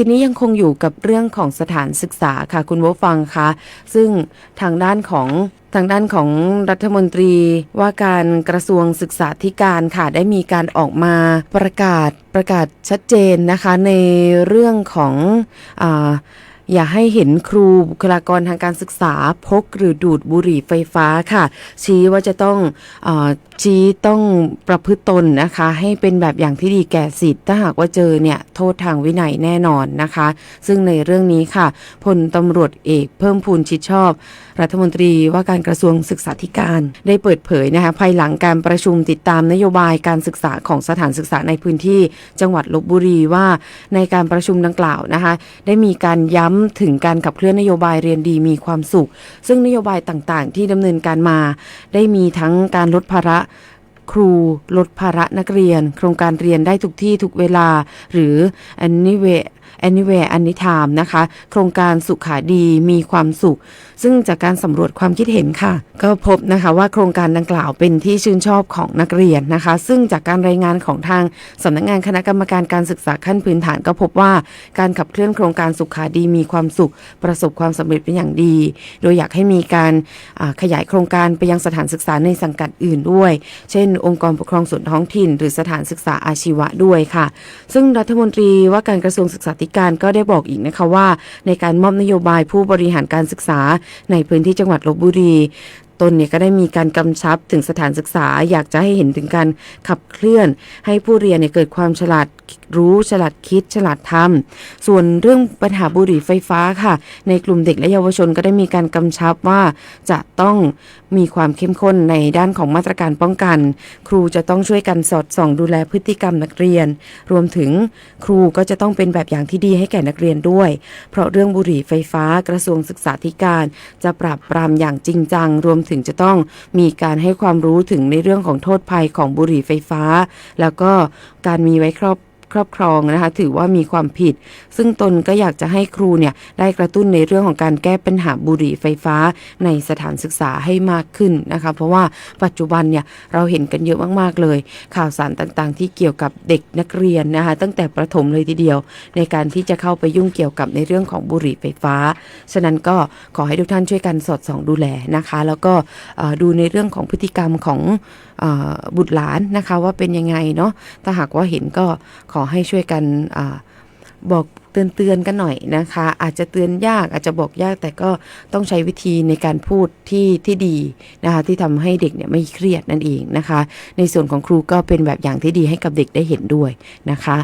ทีนี้ยังคงอยู่กับเรื่องของสถานศึกษาค่ะคุณผู้ฟังคะซึ่งทางด้านของทางด้านของรัฐมนตรีว่าการกระทรวงศึกษาธิการค่ะได้มีการออกมาประกาศประกาศชัดเจนนะคะในเรื่องของอา อย่าให้เห็นครูบุคลากรทางการศึกษาพกหรือดูดบุหรี่ไฟฟ้าค่ะ ชี้ว่าจะต้องอชี้ต้องประพฤติตนนะคะ ให้เป็นแบบอย่างที่ดีแก่สิทธิ์ถ้าหากว่าเจอเนี่ยโทษทางวินัยแน่นอนนะคะ ซึ่งในเรื่องนี้ค่ะพลตำรวจเอกเพิ่มพูนชิดชอบ รัฐมนตรีว่าการกระทรวงศึกษาธิการ ได้เปิดเผยนะคะภายหลังการประชุมติดตามนโยบายการศึกษาของสถานศึกษาในพื้นที่จังหวัดลบบุรีว่า ในการประชุมดังกล่าวนะคะ ได้มีการย้ำถึงการขับเคลื่อนนโยบายเรียนดีมีความสุข ซึ่งนโยบายต่างๆ ที่ดำเนินการมา ได้มีทั้งการลดภาระครูลดภาระนักเรียน โครงการเรียนได้ทุกที่ทุกเวลา หรือ anywhere anywhere anytime นะคะ โครงการสุขาดีมีความสุข ซึ่งจากการสำรวจความคิดเห็นค่ะ ก็พบนะคะว่าโครงการดังกล่าวเป็นที่ชื่นชอบของนักเรียนนะคะ ซึ่งจากการรายงานของทางสำนักงานคณะกรรมการการศึกษาขั้นพื้นฐานก็พบว่าการขับเคลื่อนโครงการสุขาดีมีความสุข ประสบความสำเร็จเป็นอย่างดี โดยอยากให้มีการขยายโครงการไปยังสถานศึกษาในสังกัดอื่นด้วย เช่น องค์กรปกครองส่วนท้องถิ่น หรือสถานศึกษาอาชีวะด้วยค่ะ ซึ่งรัฐมนตรีว่าการกระทรวงศึกษาธิการก็ได้บอกอีกนะคะว่า ในการมอบนโยบายผู้บริหารการศึกษาในพื้นที่จังหวัดลบบุรี ตนเนี่ยก็ได้มีการกำชับถึงสถานศึกษา อยากจะให้เห็นถึงการขับเคลื่อน ให้ผู้เรียนเนี่ยเกิดความฉลาดรู้ฉลาดคิดฉลาดทำส่วนเรื่องปัญหาบุหรี่ไฟฟ้าค่ะ ในกลุ่มเด็กและเยาวชนก็ได้มีการกำชับว่าจะต้องมีความเข้มข้นในด้านของมาตรการป้องกัน ครูจะต้องช่วยกันสอดส่องดูแลพฤติกรรมนักเรียน รวมถึงครูก็จะต้องเป็นแบบอย่างที่ดีให้แก่นักเรียนด้วย เพราะเรื่องบุหรี่ไฟฟ้ากระทรวงศึกษาธิการ จะปราบปรามอย่างจริงจังรวมถึงจะต้องมีการให้ความรู้ถึงในเรื่องของโทษภัยของบุหรี่ไฟฟ้า แล้วก็การมีไว้ครอบ ครอบครองนะคะ ถือว่ามีความผิด ซึ่งตนก็อยากจะให้ครูเนี่ยได้กระตุ้นในเรื่องของการแก้ปัญหาบุหรี่ไฟฟ้าในสถานศึกษาให้มากขึ้นนะคะ เพราะว่าปัจจุบันเนี่ยเราเห็นกันเยอะมากๆเลย ข่าวสารต่างๆ ที่เกี่ยวกับเด็กนักเรียนนะคะ ตั้งแต่ประถมเลยทีเดียว ในการที่จะเข้าไปยุ่งเกี่ยวกับในเรื่องของบุหรี่ไฟฟ้า ฉะนั้นก็ขอให้ทุกท่านช่วยกันสอดส่องดูแลนะคะ แล้วก็ดูในเรื่องของพฤติกรรมของ บุตรหลานนะคะว่าเป็นยังไงเนาะถ้าหากว่าเห็นก็ขอให้ช่วยกันอบอกเตือนเตือนๆกันหน่อยนะคะ อาจจะเตือนยากอาจจะบอกยากแต่ก็ต้องใช้วิธีในการพูดที่ที่ดีนะคะที่ทำให้เด็กเนี่ยไม่เครียดนั่นเองนะคะ ในส่วนของครูก็เป็นแบบอย่างที่ดีให้กับเด็กได้เห็นด้วยนะคะ